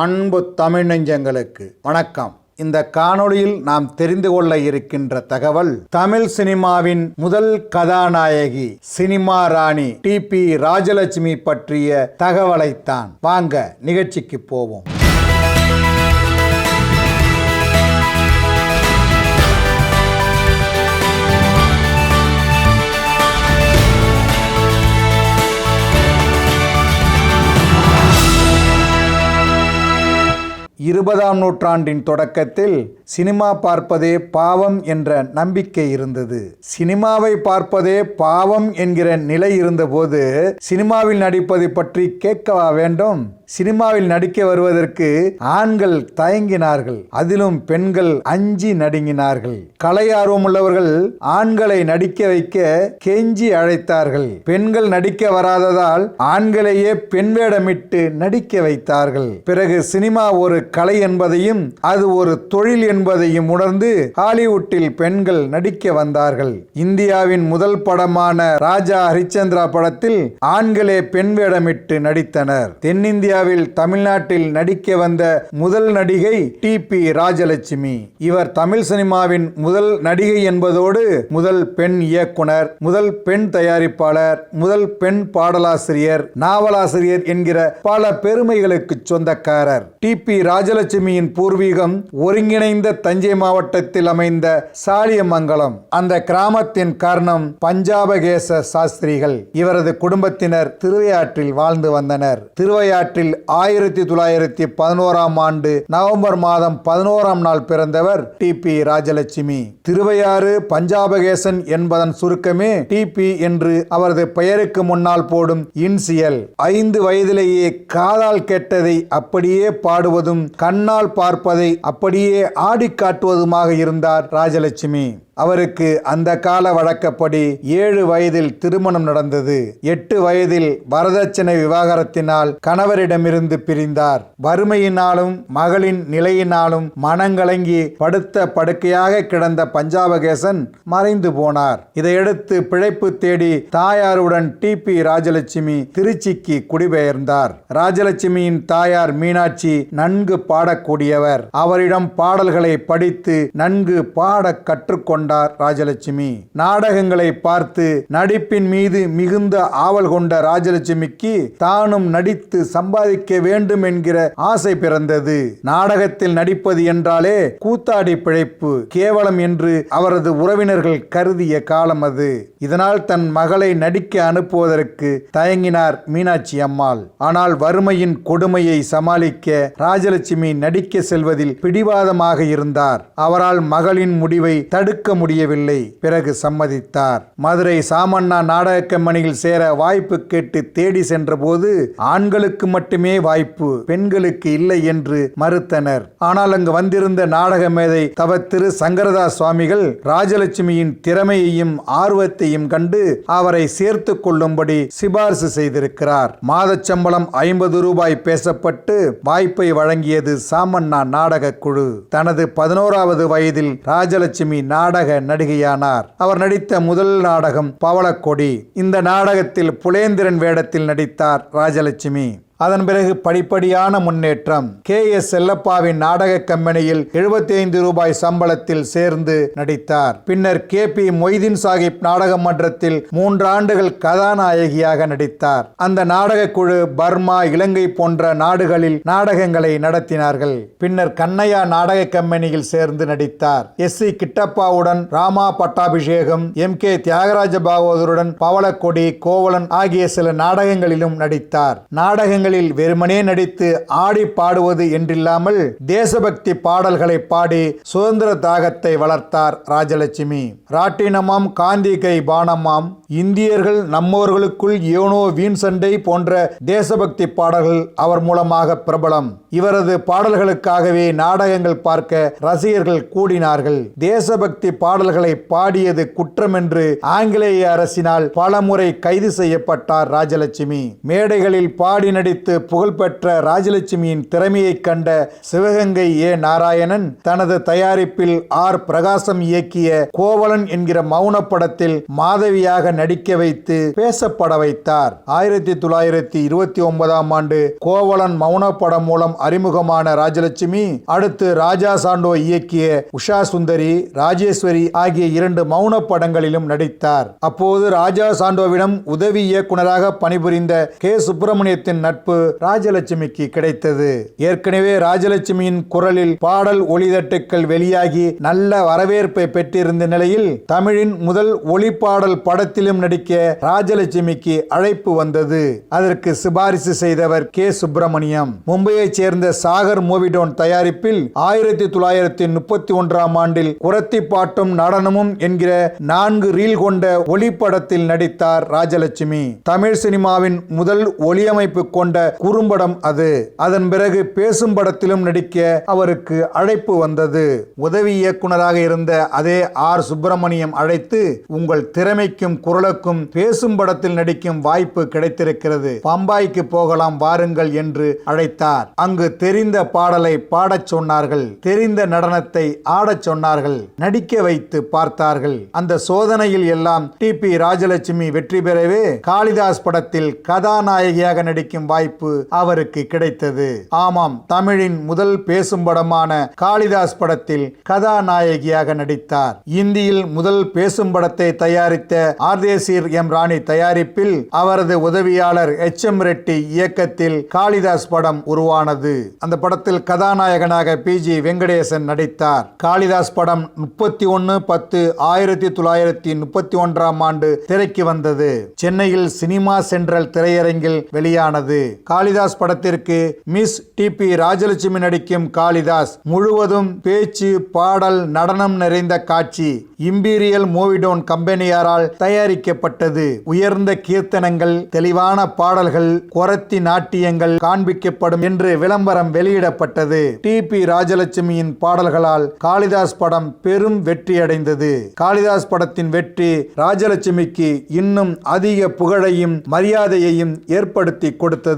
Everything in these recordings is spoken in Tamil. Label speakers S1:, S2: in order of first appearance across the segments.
S1: அன்பு தமிழ் நெஞ்சங்களுக்கு வணக்கம். இந்த காணொளியில் நாம் தெரிந்து கொள்ள இருக்கின்ற தகவல் தமிழ் சினிமாவின் முதல் கதாநாயகி சினிமா ராணி டி பி ராஜலட்சுமி பற்றிய தகவலைத்தான். வாங்க நிகழ்ச்சிக்கு போவோம். இருபதாம் நூற்றாண்டின் தொடக்கத்தில் சினிமா பார்ப்பதே பாவம் என்ற நம்பிக்கை இருந்தது. சினிமாவை பார்ப்பதே பாவம் என்கிற நிலை இருந்தபோது சினிமாவில் நடிப்பது பற்றி கேட்கவா வேண்டும்? சினிமாவில் நடிக்க வருவதற்கு ஆண்கள் தயங்கினார்கள் அதிலும் பெண்கள் அஞ்சி நடுங்கினார்கள். கலை ஆர்வமுள்ளவர்கள் ஆண்களை நடிக்க வைக்க கெஞ்சி அழைத்தார்கள். பெண்கள் நடிக்க வராததால் ஆண்களையே பெண் வேடமிட்டு நடிக்க வைத்தார்கள். பிறகு சினிமா ஒரு கலை என்பதையும் அது ஒரு தொழில் என்பதையும் உணர்ந்து ஹாலிவுட்டில் பெண்கள் நடிக்க வந்தார்கள். இந்தியாவின் முதல் படமான ராஜா ஹரிச்சந்திரா படத்தில் ஆண்களே பெண் வேடமிட்டு நடித்தனர். தென்னிந்தியாவில் தமிழ்நாட்டில் நடிக்க வந்த முதல் நடிகை டி பி ராஜலட்சுமி. இவர் தமிழ் சினிமாவின் முதல் நடிகை என்பதோடு முதல் பெண் இயக்குனர் முதல் பெண் தயாரிப்பாளர் முதல் பெண் பாடலாசிரியர் நாவலாசிரியர் என்கிற பல பெருமைகளுக்கு சொந்தக்காரர். டி பி ராஜலட்சுமியின் பூர்வீகம் ஒருங்கிணைந்த தஞ்சை மாவட்டத்தில் அமைந்த சாலியமங்கலம். அந்த கிராமத்தின் காரணம் பஞ்சாபகேச சாஸ்திரிகள். இவரது குடும்பத்தினர் திருவையாற்றில் வாழ்ந்து வந்தனர். திருவையாற்றில் ஆயிரத்தி தொள்ளாயிரத்தி பதினோராம் ஆண்டு நவம்பர் மாதம் பதினோராம் நாள் பிறந்தவர் டி. பி. ராஜலட்சுமி. திருவையாறு பஞ்சாபகேசன் என்பதன் சுருக்கமே டி. பி. என்று அவரது பெயருக்கு முன்னால் போடும் இன்சியல். ஐந்து வயதிலேயே காதால் கேட்டதை அப்படியே பாடுவதும் கண்ணால் பார்ப்பதை அப்படியே ஆடி காட்டுவதுமாக இருந்தார் ராஜலட்சுமி. அவருக்கு அந்த கால வழக்கப்படி ஏழு வயதில் திருமணம் நடந்தது. எட்டு வயதில் வரதட்சணை விவாகரத்தினால் கணவரிடமிருந்து பிரிந்தார். வறுமையினாலும் மகளின் நிலையினாலும் மனங்கலங்கி படுத்த படுக்கையாக கிடந்த பஞ்சாபகேசன் மறைந்து போனார். இதையடுத்து பிழைப்பு தேடி தாயாருடன் டி. பி. ராஜலட்சுமி திருச்சிக்கு குடிபெயர்ந்தார். ராஜலட்சுமியின் தாயார் மீனாட்சி நன்கு பாடக்கூடியவர். அவரிடம் பாடல்களை படித்து நன்கு பாட கற்றுக்கொண்டார் ராஜலட்சுமி. நாடகங்களை பார்த்து நடிப்பின் மீது மிகுந்த ஆவல் கொண்ட ராஜலட்சுமிக்கு தானும் நடித்து சம்பாதிக்க வேண்டும் என்கிற ஆசை பிறந்தது. நாடகத்தில் நடிப்பது என்றாலே கூத்தாடி பிழைப்பு கேவலம் என்று அவரது உறவினர்கள் கருதிய காலம் அது. இதனால் தன் மகளை நடிக்க அனுப்புவதற்கு தயங்கினார் மீனாட்சி அம்மாள். ஆனால் வறுமையின் கொடுமையை சமாளிக்க ராஜலட்சுமி நடிக்க செல்வதில் பிடிவாதமாக இருந்தார். அவரால் மகளின் முடிவை தடுக்க முடியவில்லை. பிறகு சம்மதித்தார். மதுரை சாமண்ணா நாடக கம்பெனியில் சேர வாய்ப்பு கேட்டு தேடி சென்றபோது ஆண்களுக்கு மட்டுமே வாய்ப்பு பெண்களுக்கு இல்லை என்று மறுத்தனர். ஆனால் அங்கு வந்திருந்த நாடக மேதை தவ திரு சங்கரதாஸ் சுவாமிகள் ராஜலட்சுமியின் திறமையையும் ஆர்வத்தையும் கண்டு அவரை சேர்த்து கொள்ளும்படி சிபாரிசு செய்திருக்கிறார். மாதச்சம்பளம் ஐம்பது ரூபாய் பேசப்பட்டு வாய்ப்பை வழங்கியது சாமண்ணா நாடக குழு. தனது பதினோராவது வயதில் ராஜலட்சுமி நாடக நடிகையானார். அவர் நடித்த முதல் நாடகம் பவளக்கொடி. இந்த நாடகத்தில் புலேந்திரன் வேடத்தில் நடித்தார் ராஜலட்சுமி. அதன் பிறகு படிப்படியான முன்னேற்றம். கே. எஸ். செல்லப்பாவின் நாடக கம்பெனியில் 75 ரூபாய் சம்பளத்தில் சேர்ந்து நடித்தார். பின்னர் கே. பி. மொய்தீன் சாஹிப் நாடக மன்றத்தில் மூன்று ஆண்டுகள் கதாநாயகியாக நடித்தார். அந்த நாடக குழு பர்மா இலங்கை போன்ற நாடுகளில் நாடகங்களை நடத்தினார்கள். பின்னர் கண்ணையா நாடக கம்பெனியில் சேர்ந்து நடித்தார். எஸ். சி. கிட்டப்பாவுடன் ராமா பட்டாபிஷேகம் எம். கே. தியாகராஜ பாகவதருடன் பவளக்கொடி கோவலன் ஆகிய சில நாடகங்களிலும் நடித்தார். நாடகங்கள் நாடகங்களில் வெறுமனே நடித்து ஆடி பாடுவது என்றில்லாமல் தேசபக்தி பாடல்களை பாடி சுதந்திர தாகத்தை வளர்த்தார் ராஜலட்சுமி. ராட்டினமாம் காந்திகை பானமாம் இந்தியர்கள் நம்மவர்களுக்குள் ஏனோ வீண் சண்டை போன்ற தேசபக்தி பாடல்கள் அவர் மூலமாக பிரபலம். இவரது பாடல்களுக்காகவே நாடகங்கள் பார்க்க ரசிகர்கள் கூடினார்கள். தேசபக்தி பாடல்களை பாடியது குற்றம் என்று ஆங்கிலேய அரசினால் பலமுறை கைது செய்யப்பட்டார் ராஜலட்சுமி. மேடைகளில் பாடி நடித்து நடித்து புகழ்பெற்ற ராஜலட்சுமியின் திறமையைக் கண்ட சிவகங்கை ஏ. நாராயணன் தனது தயாரிப்பில் ஆர். பிரகாசம் இயக்கிய கோவலன் என்கிற மௌன படத்தில் மாதவியாக நடிக்க வைத்து பேசப்பட வைத்தார். ஆயிரத்தி தொள்ளாயிரத்தி இருபத்தி ஒன்பதாம் ஆண்டு கோவலன் மௌன படம் மூலம் அறிமுகமான ராஜலட்சுமி அடுத்து ராஜா சாண்டோ இயக்கிய உஷா சுந்தரி ராஜேஸ்வரி ஆகிய இரண்டு மௌன படங்களிலும் நடித்தார். அப்போது ராஜா சாண்டோவிடம் உதவி இயக்குனராக பணிபுரிந்த கே. சுப்பிரமணியத்தின் நட்பு ராஜலட்சுமிக்கு கிடைத்தது. ஏற்கனவே ராஜலட்சுமியின் குரலில் பாடல் ஒளிதட்டுக்கள் வெளியாகி நல்ல வரவேற்பை பெற்றிருந்த நிலையில் தமிழின் முதல் ஒளிப்பாடல் படத்திலும் நடிக்க ராஜலட்சுமிக்கு அழைப்பு வந்தது. அதற்கு சிபாரிசு செய்தவர் கே. சுப்பிரமணியம். மும்பையைச் சேர்ந்த சாகர் மூவிடோன் தயாரிப்பில் ஆயிரத்தி தொள்ளாயிரத்தி முப்பத்தி ஒன்றாம் ஆண்டில் குரத்தி பாட்டும் நடனமும் என்கிற நான்கு ரீல் கொண்ட ஒளிப்படத்தில் நடித்தார் ராஜலட்சுமி. தமிழ் சினிமாவின் முதல் ஒளியமைப்பு கொண்ட கொண்ட குறும்படம் அது. அதன் பிறகு பேசும் படத்திலும் நடிக்க அவருக்கு அழைப்பு வந்தது. உதவி இயக்குனராக இருந்த அதே ஆர். சுப்பிரமணியம் அழைத்து உங்கள் திறமைக்கும் குரலுக்கும் பேசும் படத்தில் நடிக்கும் வாய்ப்பு கிடைத்திருக்கிறது. பம்பாய்க்கு போகலாம் வாருங்கள் என்று அழைத்தார். அங்கு தெரிந்த பாடலை பாடச் சொன்னார்கள். தெரிந்த நடனத்தை ஆடச் சொன்னார்கள். நடிக்க வைத்து பார்த்தார்கள். அந்த சோதனையில் எல்லாம் டி. பி. ராஜலட்சுமி வெற்றி பெறவே காளிதாஸ் படத்தில் கதாநாயகியாக நடிக்கும் வாய்ப்பு அவருக்கு கிடைத்தது. ஆமாம் தமிழின் முதல் பேசும் படமான காளிதாஸ் படத்தில் கதாநாயகியாக நடித்தார். இந்தியில் முதல் பேசும் படத்தை தயாரித்த ஆர்தேசீர் எம் ராணி தயாரிப்பில் அவரது உதவியாளர் எச் எம் ரெட்டி இயக்கத்தில் காளிதாஸ் படம் உருவானது. அந்த படத்தில் கதாநாயகனாக பி ஜி வெங்கடேசன் நடித்தார். காளிதாஸ் படம் முப்பத்தி ஒன்று பத்து ஆயிரத்தி தொள்ளாயிரத்தி முப்பத்தி ஒன்றாம் ஆண்டு திரைக்கு வந்தது. சென்னையில் சினிமா சென்ட்ரல் திரையரங்கில் வெளியானது. காளிதாஸ் படத்திற்கு மிஸ் டி பி ராஜலட்சுமி நடிக்கும் காளிதாஸ். முழுவதும் பேச்சு பாடல் நடனம் நிறைந்த காட்சி. இம்பீரியல் மூவிடோன் கம்பெனியாரால் தயாரிக்கப்பட்டது. உயர்ந்த கீர்த்தனங்கள் தெளிவான பாடல்கள் குரத்தி நாட்டியங்கள் காண்பிக்கப்படும் என்று விளம்பரம் வெளியிடப்பட்டது. டி பி ராஜலட்சுமியின் பாடல்களால் காளிதாஸ் படம் பெரும் வெற்றியடைந்தது. காளிதாஸ் படத்தின் வெற்றி ராஜலட்சுமிக்கு இன்னும் அதிக புகழையும் மரியாதையையும் ஏற்படுத்தி கொடுத்தது.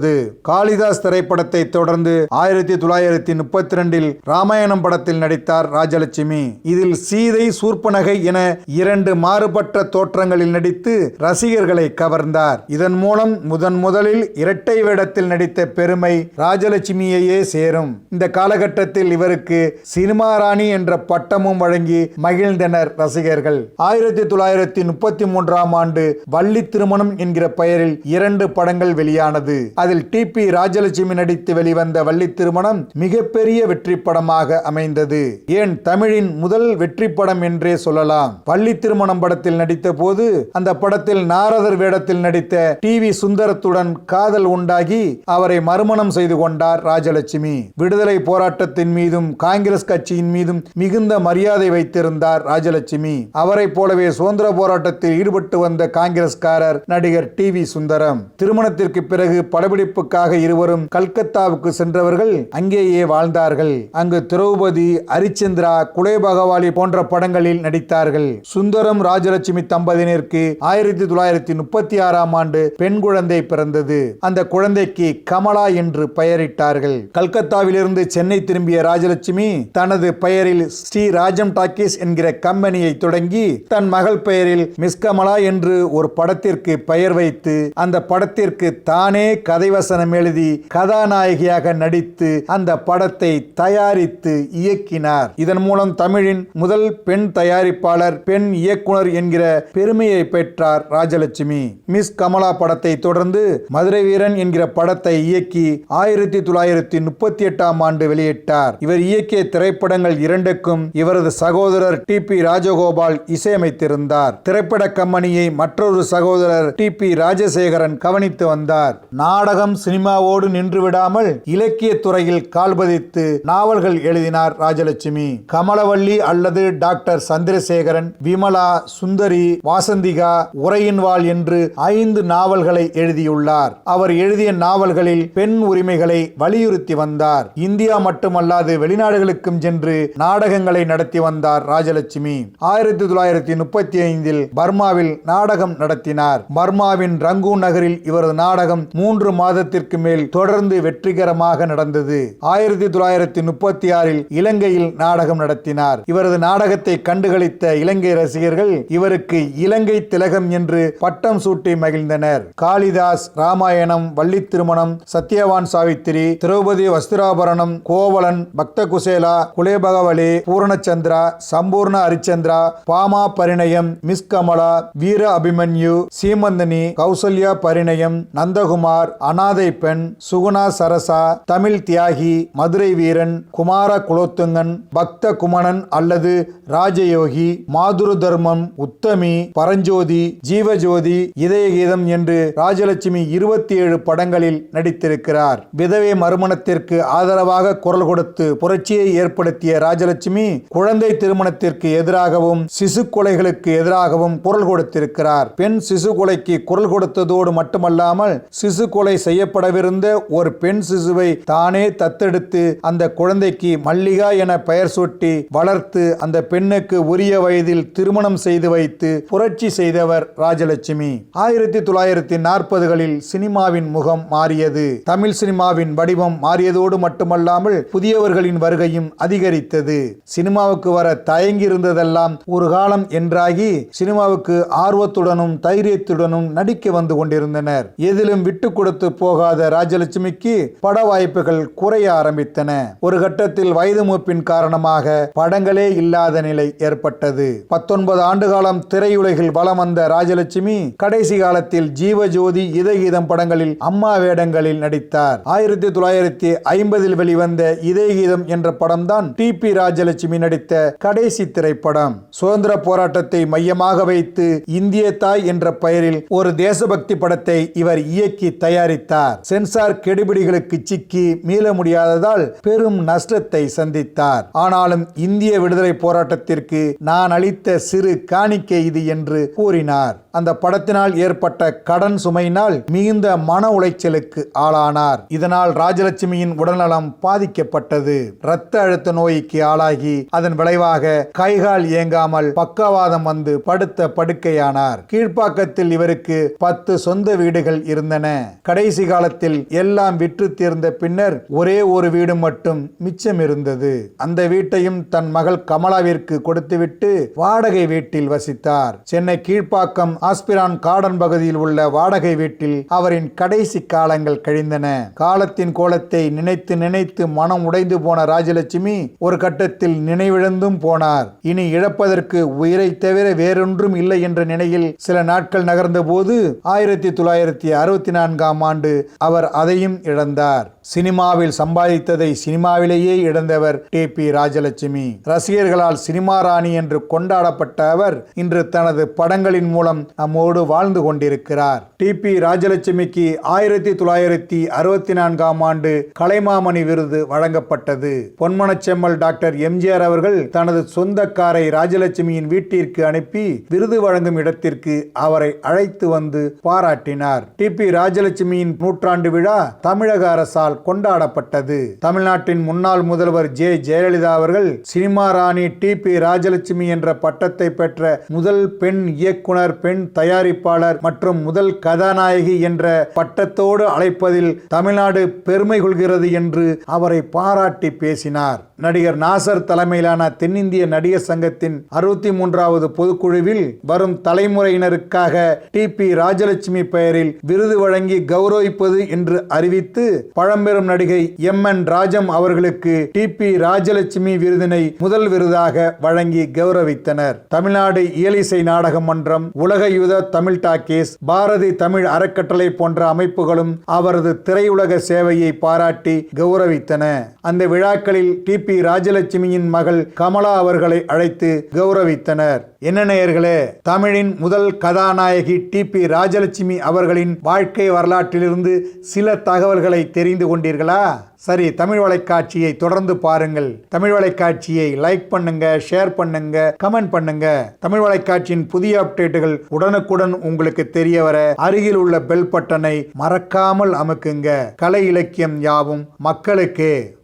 S1: காளிதாஸ் திரைப்படத்தை தொடர்ந்து ஆயிரத்தி தொள்ளாயிரத்தி முப்பத்தி ரெண்டில் ராமாயணம் படத்தில் நடித்தார் ராஜலட்சுமி. இதில் சீதை சூர்பனகை என இரண்டு மாறுபட்ட தோற்றங்களில் நடித்து ரசிகர்களை கவர்ந்தார். இதன் மூலம் முதன் முதலில் இரட்டை வேடத்தில் நடித்த பெருமை ராஜலட்சுமியையே சேரும். இந்த காலகட்டத்தில் இவருக்கு சினிமா ராணி என்ற பட்டமும் வழங்கி மகிழ்ந்தனர் ரசிகர்கள். ஆயிரத்தி தொள்ளாயிரத்தி முப்பத்தி மூன்றாம் ஆண்டு வள்ளி திருமணம் என்கிற பெயரில் இரண்டு படங்கள் வெளியானது. அதில் டி பி ராஜலட்சுமி நடித்து வெளிவந்த வள்ளி திருமணம் மிகப்பெரிய வெற்றி படமாக அமைந்தது. ஏன் தமிழின் முதல் வெற்றி படம் என்றே சொல்லலாம். வள்ளி திருமணம் படத்தில் நடித்த போது அந்த படத்தில் நாரதர் வேடத்தில் நடித்த டி வி சுந்தரத்துடன் காதல் உண்டாகி அவரை மறுமணம் செய்து கொண்டார் ராஜலட்சுமி. விடுதலை போராட்டத்தின் மீதும் காங்கிரஸ் கட்சியின் மீதும் மிகுந்த மரியாதை வைத்திருந்தார் ராஜலட்சுமி. அவரை போலவே சுதந்திர போராட்டத்தில் ஈடுபட்டு வந்த காங்கிரஸ்காரர் நடிகர் டி வி சுந்தரம். திருமணத்திற்கு பிறகு படப்பிடிப்புக்காக இருவரும் கல்கத்தாவுக்கு சென்றவர்கள் அங்கேயே வாழ்ந்தார்கள். அங்கு திரௌபதி ஹரிச்சந்திரா குலேபகவாலி போன்ற படங்களில் நடித்தார்கள். சுந்தரம் ராஜலட்சுமி தம்பதியினருக்கு ஆயிரத்தி தொள்ளாயிரத்தி முப்பத்தி ஆறாம் ஆண்டு பெண் குழந்தை பிறந்தது. அந்த குழந்தைக்கு கமலா என்று பெயரிட்டார்கள். கல்கத்தாவிலிருந்து சென்னை திரும்பிய ராஜலட்சுமி தனது பெயரில் ஸ்ரீ ராஜம் டாக்கீஸ் என்கிற கம்பெனியை தொடங்கி தன் மகள் பெயரில் மிஸ் கமலா என்று ஒரு படத்திற்கு பெயர் வைத்து அந்த படத்திற்கு தானே கதை கதைவசனம் எழுதி கதாநாயகியாக நடித்து அந்த படத்தை தயாரித்து இயக்கினார். இதன் மூலம் தமிழின் முதல் பெண் தயாரிப்பாளர் பெண் இயக்குனர் என்கிற பெருமையை பெற்றார் ராஜலட்சுமி. மிஸ் கமலா படத்தை தொடர்ந்து மதுரை வீரன் என்கிற படத்தை இயக்கி ஆயிரத்தி தொள்ளாயிரத்தி முப்பத்தி எட்டாம் ஆண்டு வெளியிட்டார். இவர் இயக்கிய திரைப்படங்கள் இரண்டுக்கும் இவரது சகோதரர் டி பி ராஜகோபால் இசையமைத்திருந்தார். திரைப்பட கம்பெனியை மற்றொரு சகோதரர் டி பி ராஜசேகரன் கவனித்து வந்தார். நாடக நாடகம் சினிமாவோடு நின்று விடாமல் இலக்கிய துறையில் கால்பதித்து நாவல்கள் எழுதினார் ராஜலட்சுமி. கமலவள்ளி அல்லது டாக்டர் சந்திரசேகரன் விமலா சுந்தரி வாசந்திகா உரையின் வாழ் என்று ஐந்து நாவல்களை எழுதியுள்ளார். அவர் எழுதிய நாவல்களில் பெண் உரிமைகளை வலியுறுத்தி வந்தார். இந்தியா மட்டுமல்லாது வெளிநாடுகளுக்கும் சென்று நாடகங்களை நடத்தி வந்தார் ராஜலட்சுமி. ஆயிரத்தி தொள்ளாயிரத்தி முப்பத்தி ஐந்தில் பர்மாவில் நாடகம் நடத்தினார். பர்மாவின் ரங்கூன் நகரில் இவரது நாடகம் மூன்று மாத மாதத்திற்கு மேல் தொடர்ந்து வெற்றிகரமாக நடந்தது. ஆயிரத்தி தொள்ளாயிரத்தி முப்பத்தி ஆறில் இலங்கையில் நாடகம் நடத்தினார். இவரது நாடகத்தை கண்டுகளித்த இலங்கை ரசிகர்கள் இவருக்கு இலங்கை திலகம் என்று பட்டம் சூட்டி மகிழ்ந்தனர். காளிதாஸ் ராமாயணம் வள்ளி திருமணம் சத்யவான் சாவித்திரி திரௌபதி வஸ்திராபரணம் கோவலன் பக்த குசேலா குலேபகவலி பூரணச்சந்திரா சம்பூர்ண ஹரிச்சந்திரா பாமா பரிணயம் மிஸ் கமலா வீர அபிமன்யு சீமந்தனி கௌசல்யா பரிணயம் நந்தகுமார் அனாதை பெண் சுகுணா சரசா தமிழ் தியாகி மதுரை வீரன் குமார குலோத்துங்கன் பக்த குமணன் அல்லது ராஜயோகி மாதுரு தர்மம் உத்தமி பரஞ்சோதி ஜீவஜோதி இதயகீதம் என்று ராஜலட்சுமி இருபத்தி ஏழு படங்களில் நடித்திருக்கிறார். விதவை மறுமணத்திற்கு ஆதரவாக குரல் கொடுத்து புரட்சியை ஏற்படுத்திய ராஜலட்சுமி குழந்தை திருமணத்திற்கு எதிராகவும் சிசு கொலைகளுக்கு எதிராகவும் குரல் கொடுத்திருக்கிறார். பெண் சிசு கொலைக்கு குரல் கொடுத்ததோடு மட்டுமல்லாமல் சிசு கொலை செய்யப்படவிருந்த ஒரு பெண் சிசுவை தானே தத்தெடுத்து அந்த குழந்தைக்கு மல்லிகா என பெயர் சூட்டி வளர்த்து அந்த பெண்ணுக்கு உரிய வயதில் திருமணம் செய்து வைத்து புரட்சி செய்தவர் ராஜலட்சுமி. ஆயிரத்தி தொள்ளாயிரத்தி நாற்பதுகளில் சினிமாவின் முகம் மாறியது. தமிழ் சினிமாவின் வடிவம் மாறியதோடு மட்டுமல்லாமல் புதியவர்களின் வருகையும் அதிகரித்தது. சினிமாவுக்கு வர தயங்கி இருந்ததெல்லாம் ஒரு காலம் என்றாகி சினிமாவுக்கு ஆர்வத்துடனும் தைரியத்துடனும் நடிக்க வந்து கொண்டிருந்தனர். எதிலும் விட்டு கொடுத்து போகாத ராஜலட்சுமிக்கு பட வாய்ப்புகள் குறைய ஆரம்பித்தன. ஒரு கட்டத்தில் வயது மூப்பின் காரணமாக படங்களே இல்லாத நிலை ஏற்பட்டது. பத்தொன்பது ஆண்டு காலம் திரையுலகில் வலம் வந்த ராஜலட்சுமி கடைசி காலத்தில் ஜீவஜோதி இதயகீதம் படங்களில் அம்மா வேடங்களில் நடித்தார். ஆயிரத்தி தொள்ளாயிரத்தி ஐம்பதில் வெளிவந்த இதயகீதம் என்ற படம்தான் டி பி ராஜலட்சுமி நடித்த கடைசி திரைப்படம். சுதந்திர போராட்டத்தை மையமாக வைத்து இந்திய தாய் என்ற பெயரில் ஒரு தேசபக்தி படத்தை இவர் இயக்கி தயாரித்தார். சென்சார் கெடுபிடிகளுக்கு சிக்கி மீள முடியாததால் பெரும் நஷ்டத்தை சந்தித்தார். ஆனாலும் இந்திய விடுதலை போராட்டத்திற்கு நான் அளித்த சிறு காணிக்கை இது என்று கூறினார். அந்த படத்தினால் ஏற்பட்ட கடன் சுமையினால் மிகுந்த மன உளைச்சலுக்கு ஆளானார். இதனால் ராஜலட்சுமியின் உடல்நலம் பாதிக்கப்பட்டது. இரத்த அழுத்த நோய்க்கு ஆளாகி அதன் விளைவாக கைகால் இயங்காமல் பக்கவாதம் வந்து படுத்த படுக்கையானார். கீழ்ப்பாக்கத்தில் இவருக்கு பத்து சொந்த வீடுகள் இருந்தன. கடை கடைசி காலத்தில் எல்லாம் விற்று தீர்ந்த பின்னர் ஒரே ஒரு வீடு மட்டும் மிச்சம் இருந்தது. அந்த வீட்டையும் தன் மகள் கமலாவிற்கு கொடுத்துவிட்டு வாடகை வீட்டில் வசித்தார். சென்னை கீழ்ப்பாக்கம் ஆஸ்பிரான் கார்டன் பகுதியில் உள்ள வாடகை வீட்டில் அவரின் கடைசி காலங்கள் கழிந்தன. காலத்தின் கோலத்தை நினைத்து நினைத்து மனம் உடைந்து போன ராஜலட்சுமி ஒரு கட்டத்தில் நினைவிழந்தும் போனார். இனி இழப்பதற்கு உயிரை தவிர வேறொன்றும் இல்லை என்ற நிலையில் சில நாட்கள் நகர்ந்த போது ஆயிரத்தி தொள்ளாயிரத்தி அறுபத்தி நான்காம் ஆண்டு அவர் அதையும் இழந்தார். சினிமாவில் சம்பாதித்ததை சினிமாவிலேயே இழந்தவர் டி பி ராஜலட்சுமி. ரசிகர்களால் சினிமா ராணி என்று கொண்டாடப்பட்ட அவர் இன்று தனது படங்களின் மூலம் நம்மோடு வாழ்ந்து கொண்டிருக்கிறார். டி பி ராஜலட்சுமிக்கு ஆயிரத்தி தொள்ளாயிரத்தி அறுபத்தி நான்காம் ஆண்டு கலைமாமணி விருது வழங்கப்பட்டது. பொன்மனச்செம்மல் டாக்டர் எம்ஜிஆர் அவர்கள் தனது சொந்த காரை ராஜலட்சுமியின் வீட்டிற்கு அனுப்பி விருது வழங்கும் இடத்திற்கு அவரை அழைத்து வந்து பாராட்டினார். டி பி ராஜலட்சுமியின் நூற்றாண்டு விழா தமிழக அரசால் கொண்டாடப்பட்டது. தமிழ்நாட்டின் முன்னாள் முதல்வர் ஜே. ஜெயலலிதா அவர்கள் சினிமா ராணி டி. பி. ராஜலட்சுமி என்ற பட்டத்தை பெற்ற முதல் பெண் இயக்குனர் பெண் தயாரிப்பாளர் மற்றும் முதல் கதாநாயகி என்ற பட்டத்தோடு அழைப்பதில் தமிழ்நாடு பெருமை கொள்கிறது என்று அவரை பாராட்டி பேசினார். நடிகர் நாசர் தலைமையிலான தென்னிந்திய நடிகர் சங்கத்தின் அறுபத்தி மூன்றாவது பொதுக்குழுவில் வரும் தலைமுறையினருக்காக டி. பி. ராஜலட்சுமி பெயரில் விருது வழங்கி கௌரவிப்பது என்று அறிவித்து பழம்பெரும் நடிகை எம் என் ராஜம் அவர்களுக்கு டி பி ராஜலட்சுமி விருதினை முதல் விருதாக வழங்கி கௌரவித்தனர். தமிழ்நாடு இயலிசை நாடக மன்றம் உலக யுத தமிழ் டாக்கீஸ் பாரதி தமிழ் அறக்கட்டளை போன்ற அமைப்புகளும் அவரது திரையுலக சேவையை பாராட்டி கௌரவித்தன. அந்த விழாக்களில் டி பி ராஜலட்சுமியின் மகள் கமலா அவர்களை அழைத்து கௌரவித்தனர். என்ன நேயர்களே தமிழின் முதல் கதாநாயகி டி. பி. ராஜலட்சுமி அவர்களின் வாழ்க்கை வரலாற்றிலிருந்து சில தகவல்களை தெரிந்து கொண்டீர்களா? சரி தமிழ் வலைக்காட்சியை தொடர்ந்து பாருங்கள். தமிழ் வலைக்காட்சியை லைக் பண்ணுங்க ஷேர் பண்ணுங்க கமெண்ட் பண்ணுங்க. தமிழ் வலைக்காட்சியின் புதிய அப்டேட்டுகள் உடனுக்குடன் உங்களுக்கு தெரிய வர அருகில் உள்ள பெல் பட்டனை மறக்காமல் அமுக்குங்க. கலை இலக்கியம் யாவும் மக்களுக்கு